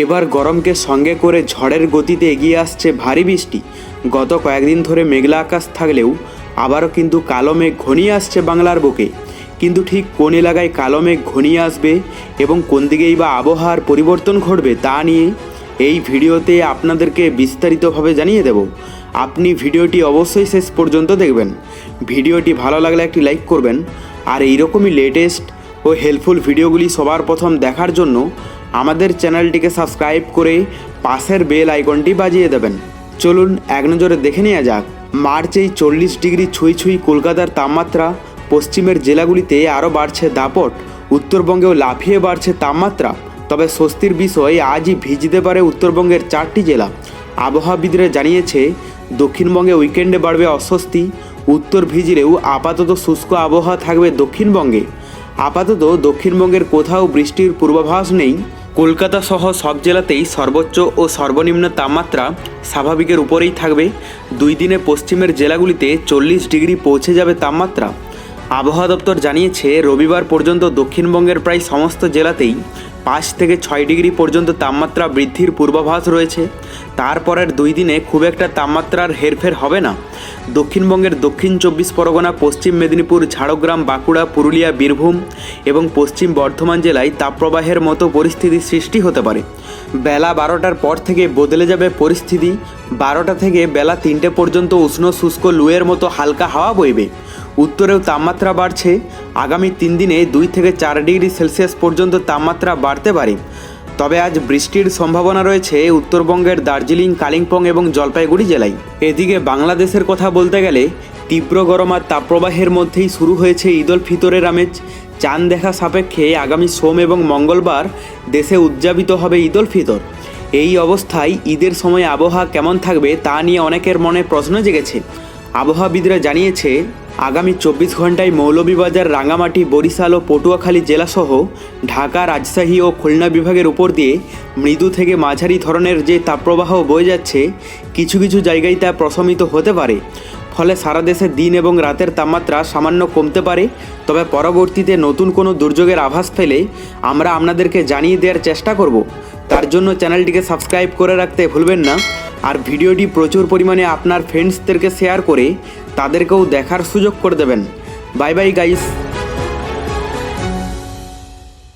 এবার গরমকে সঙ্গে করে ঝড়ের গতিতে এগিয়ে আসছে ভারী বৃষ্টি। গত কয়েকদিন ধরে মেঘলা আকাশ থাকলেও আবারও কিন্তু কালো মেঘ ঘনিয়ে আসছে বাংলার বুকে। কিন্তু ঠিক কোন এলাকায় কালো মেঘ ঘনিয়ে আসবে এবং কোন দিকেই বা আবহাওয়ার পরিবর্তন ঘটবে তা নিয়ে এই ভিডিওতে আপনাদেরকে বিস্তারিতভাবে জানিয়ে দেব। আপনি ভিডিওটি অবশ্যই শেষ পর্যন্ত দেখবেন। ভিডিওটি ভালো লাগলে একটি লাইক করবেন। আর এইরকমই লেটেস্ট ও হেল্পফুল ভিডিওগুলি সবার প্রথম দেখার জন্য আমাদের চ্যানেলটিকে সাবস্ক্রাইব করে পাশের বেল আইকনটি বাজিয়ে দেবেন। চলুন এক নজরে দেখে নেওয়া যাক। মার্চেই চল্লিশ ডিগ্রি ছুঁই ছুঁই কলকাতার তাপমাত্রা, পশ্চিমের জেলাগুলিতে আরও বাড়ছে দাপট, উত্তরবঙ্গেও লাফিয়ে বাড়ছে তাপমাত্রা। তবে স্বস্তির বিষয়, আজই ভিজতে পারে উত্তরবঙ্গের চারটি জেলা। আবহাওয়াবিদরা জানিয়েছে, দক্ষিণবঙ্গে উইকেন্ডে বাড়বে অস্বস্তি, উত্তর ভিজলেও আপাতত শুষ্ক আবহাওয়া থাকবে দক্ষিণবঙ্গে। আপাতত দক্ষিণবঙ্গের কোথাও বৃষ্টির পূর্বাভাস নেই। কলকাতা সহ সব জেলাতেই সর্বোচ্চ ও সর্বনিম্ন তাপমাত্রা স্বাভাবিকের উপরেই থাকবে। দুই দিনে পশ্চিমের জেলাগুলিতে চল্লিশ ডিগ্রি পৌঁছে যাবে তাপমাত্রা। আবহাওয়া দপ্তর জানিয়েছে, রবিবার পর্যন্ত দক্ষিণবঙ্গের প্রায় সমস্ত জেলাতেই পাঁচ থেকে ছয় ডিগ্রি পর্যন্ত তাপমাত্রা বৃদ্ধির পূর্বাভাস রয়েছে। তারপরের দুই দিনে খুব একটা তাপমাত্রার হেরফের হবে না। দক্ষিণবঙ্গের দক্ষিণ চব্বিশ পরগনা, পশ্চিম মেদিনীপুর, ঝাড়গ্রাম, বাঁকুড়া, পুরুলিয়া, বীরভূম এবং পশ্চিম বর্ধমান জেলায় তাপপ্রবাহের মতো পরিস্থিতি সৃষ্টি হতে পারে। বেলা বারোটার পর থেকে বদলে যাবে পরিস্থিতি। বারোটা থেকে বেলা তিনটে পর্যন্ত উষ্ণ শুষ্ক লুয়ের মতো হালকা হাওয়া বইবে। উত্তরেও তাপমাত্রা বাড়ছে। আগামী তিন দিনে দুই থেকে চার ডিগ্রি সেলসিয়াস পর্যন্ত তাপমাত্রা বাড়তে পারে। তবে আজ বৃষ্টির সম্ভাবনা রয়েছে উত্তরবঙ্গের দার্জিলিং, কালিম্পং এবং জলপাইগুড়ি জেলায়। এদিকে বাংলাদেশের কথা বলতে গেলে তীব্র গরম আর তাপপ্রবাহের মধ্যেই শুরু হয়েছে ঈদ উল ফিতরের আমেজ। চাঁদ দেখা সাপেক্ষে আগামী সোম এবং মঙ্গলবার দেশে উদযাপিত হবে ঈদ উল ফিতর। এই অবস্থায় ঈদের সময় আবহাওয়া কেমন থাকবে তা নিয়ে অনেকের মনে প্রশ্ন জেগেছে। আবহাওয়াবিদরা জানিয়েছে আগামী চব্বিশ ঘন্টায় মৌলভীবাজার, রাঙামাটি, বরিশাল ও পটুয়াখালী জেলাসহ ঢাকা, রাজশাহী ও খুলনা বিভাগের উপর দিয়ে মৃদু থেকে মাঝারি ধরনের যে তাপপ্রবাহ বয়ে যাচ্ছে, কিছু কিছু জায়গায় তা প্রশমিত হতে পারে। ফলে সারা দেশে দিন এবং রাতের তাপমাত্রা সামান্য কমতে পারে। তবে পরবর্তীতে নতুন কোনো দুর্যোগের আভাস পেলে আমরা আপনাদেরকে জানিয়ে দেওয়ার চেষ্টা করব। তার জন্য চ্যানেলটিকে সাবস্ক্রাইব করে রাখতে ভুলবেন না। আর ভিডিওটি প্রচুর পরিমাণে আপনার ফ্রেন্ডসদেরকে শেয়ার করে তাদেরকেও দেখার সুযোগ করে দেবেন। Bye bye guys